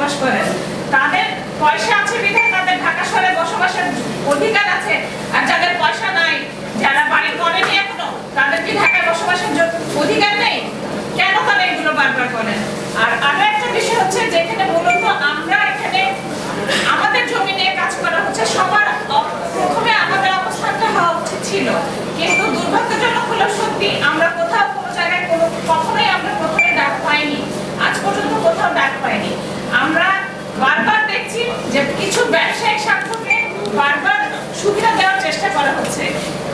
বসবাস করেন। তাদের পয়সা আছে বিধায় তাদের ঢাকা শহরে বসবাসের অধিকার আছে। আর যাদের পয়সা নাই, যারা বাড়ি করেনি এখনও, তাদের কি ঢাকায় বসবাসের অধিকার নেই? কেন তারা এগুলো বারবার করেন? আর আরও একটা বিষয় হচ্ছে যেখানে মূলত আমরা এখানে আমাদের জমি নিয়ে কাজ করা হচ্ছে, সবার প্রথমে আমাদের অবস্থানটা হওয়া উচিত ছিল। কিন্তু দুর্ভাগ্যজনক হলো সত্যি আমরা কোথাও কোনো জায়গায় কোনো কখনোই আমরা প্রথমে ডাক পাইনি। আজ পর্যন্ত কোথাও ডাক পাইনি আমরা বারবার দেখছি যে কিছু ব্যবসায়িক স্বার্থকে বারবার সুবিধা দেওয়ার চেষ্টা করা হচ্ছে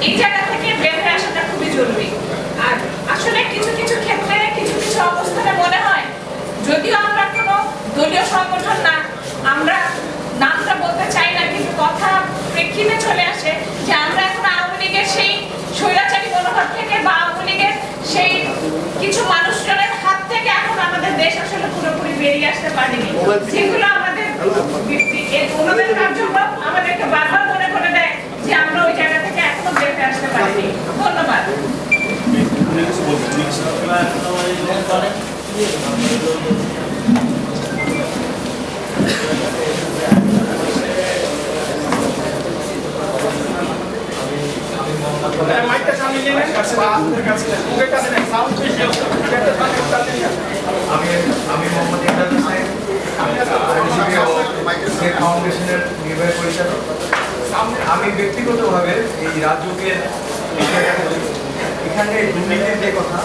এই জায়গা থেকে বের হয়ে আসাটা খুবই জরুরি আর আসলে কিছু কিছু ক্ষেত্রে কিছু কিছু অবস্থানে মনে হয় যদিও আমরা কোনো দলীয় সংগঠন না আমরা নামটা বলতে চাই না কিন্তু কথা প্রেক্ষিতে চলে আসে যে আমরা এখন আওয়ামী লীগের সেই স্বৈরাচারী মনোভাব থেকে বা আওয়ামী লীগের সেই কিছু মানুষজনের হাত থেকে এখন আমাদের দেশ আসলে পুরোপুরি বেরিয়ে আসতে পারেনি। যেগুলো আমাদের ওনাদের কার্যক্রম আমাদেরকে বারবার মনে করে দেয় মাইকটা সামনে আমি মোহাম্মদ ইমরান হোসেন ফাউন্ডেশনের নির্বাহী পরিচালক আমি ব্যক্তিগতভাবে এই রাজ্যকের এখানে দুর্নীতির যে কথা,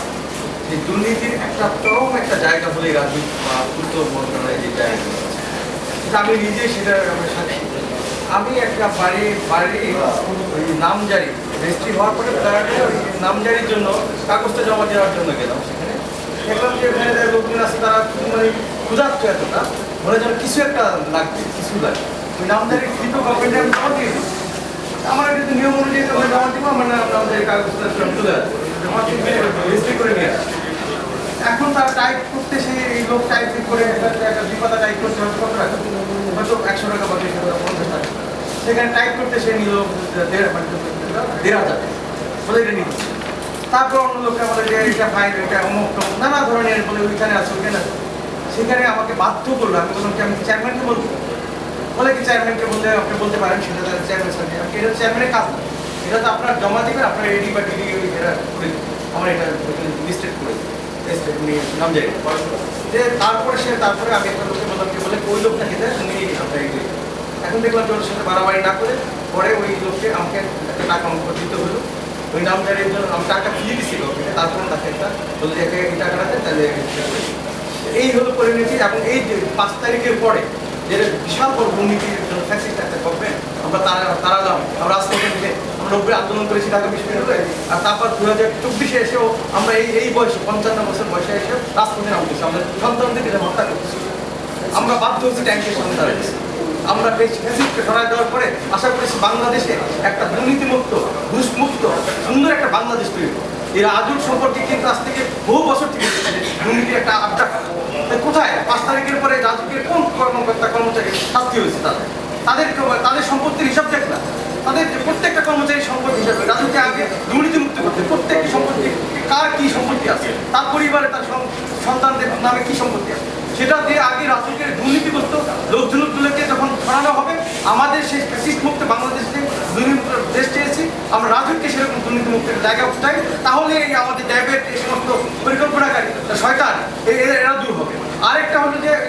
এই দুর্নীতির একটা চরম একটা জায়গা হলে রাজ্য বা উত্তর মন্ত্রণালয় যে জায়গা আমি নিজে সেটা সাথে আমি একটা বাড়ি বাড়ি ওই নামজারি রেজিস্ট্রি হওয়ার পরে নামজারির জন্য, কাগজটা জমা দেওয়ার জন্য গেলাম সেখানে। দেখলাম যে ওখানে লোকজন আছে, তারা মানে ক্ষুধার্ত এতটা। মনে যেন কিছু একটা লাগবে কিছু লাগবে ওই নামজারি কৃত গভর্নমেন্টে আমি জমা দিয়ে দিই। আমার কিন্তু নিয়ম অনুযায়ী তোমরা জমা দিব, আমার নাম আমাদের কাগজটা তুলে আসবে। জমা দিয়ে রেজিস্ট্রি করে নিয়ে আসবে এখন তার টাইপ করতে সে এই লোক টাইপ করে একটা একটা পাতা টাইপ করতে হয়তো কত টাকা? হয়তো একশো টাকা বা দুইশো টাকা, পঞ্চাশ টাকা। সেখানে টাইপ করতে সে নিল দেড় মানে দেড় হাজার বলে এটা নিল তারপর অন্য লোককে বলে যে এটা ফাইল এটা অমুক তমুক, নানা ধরনের বলে ওইখানে আছে ওইখানে আছে। সেখানে আমাকে বাধ্য করল, আমি বললাম কি, আমি চেয়ারম্যানকে বলব? বলে কি চেয়ারম্যানকে বললে আপনি বলতে পারেন, সেটা তাহলে চেয়ারম্যান সাথে। এটা চেয়ারম্যানের কাজ না। এটা তো আপনার জমা দিবেন, আপনার এডি বা ডিডি এটা করে আমার এটা লিস্টেড করে নাম যাই যে তারপরে সে, তারপরে আমি একটা লোককে বললাম কি, বলে ওই লোকটা খেতে তুমি আপনার এখন দেখলাম যে ওর সাথে বাড়াবাড়ি না করে পরে ওই লোককে আমাকে একটা টাকা অঙ্ক দিতে হলো। ওই নাম জারির জন্য আমি টাকা ফিরিয়ে দিচ্ছি লোককে তারপরে তাকে একটা বলতে যে এই টাকাটা দেন, তাহলে। এই হলো পরিণতি। এবং এই যে পাঁচ তারিখের পরে যে বিশাল বড় দুর্নীতির জন্য ফ্যাসিস্ট একটা গভর্নমেন্ট আমরা তারা তারা তারালাম আমরা রাজপথে থেকে আমরা নব্বই আন্দোলন করেছি ঢাকা বিশ্ববিদ্যালয়ে আর তারপর দু হাজার চব্বিশে এসেও আমরা এই এই বয়সে পঞ্চান্ন বছর বয়সে এসে রাজপথে নামতেছি আমরা সন্তানদেরকে হত্যা করতেছি। আমরা বাধ্য হচ্ছি ট্যাঙ্কের সামনে আমরা ফেসিককে সরাই দেওয়ার পরে আশা করেছি বাংলাদেশে একটা দুর্নীতিমুক্ত, ঘুষমুক্ত, সুন্দর একটা বাংলাদেশ তৈরি। এর আজুর সম্পর্কে কিন্তু আজ থেকে বহু বছর থেকে দুর্নীতির একটা আড্ডা কোথায়? পাঁচ তারিখের পরে রাজুকের কোন কর্মকর্তা, কর্মচারী শাস্তি হয়েছে তাদের? তাদের তাদের সম্পত্তির হিসাব দেখ না। তাদের প্রত্যেকটা কর্মচারী সম্পত্তি হিসাবে রাজুকে আগে দুর্নীতিমুক্ত করতে প্রত্যেকটি সম্পত্তি, কার কি সম্পত্তি আছে? তার পরিবারে তার সন্তানদের নামে কি সম্পত্তি আছে? সেটা দিয়ে আগে রাজুকের দুর্নীতিগ্রস্ত লোকজনগুলোকে যখন ছড়ানো হবে, আমাদের সেই মুক্ত বাংলাদেশকে দুর্নীতি দেশ চেয়েছি, আমরা রাজুককে সেরকম দুর্নীতিমুক্তের জায়গা উঠাই, তাহলে এই আমাদের ড্যাবের এই সমস্ত পরিকল্পনাকারী এরা এরা দূর হবে। আরেকটা হলো যে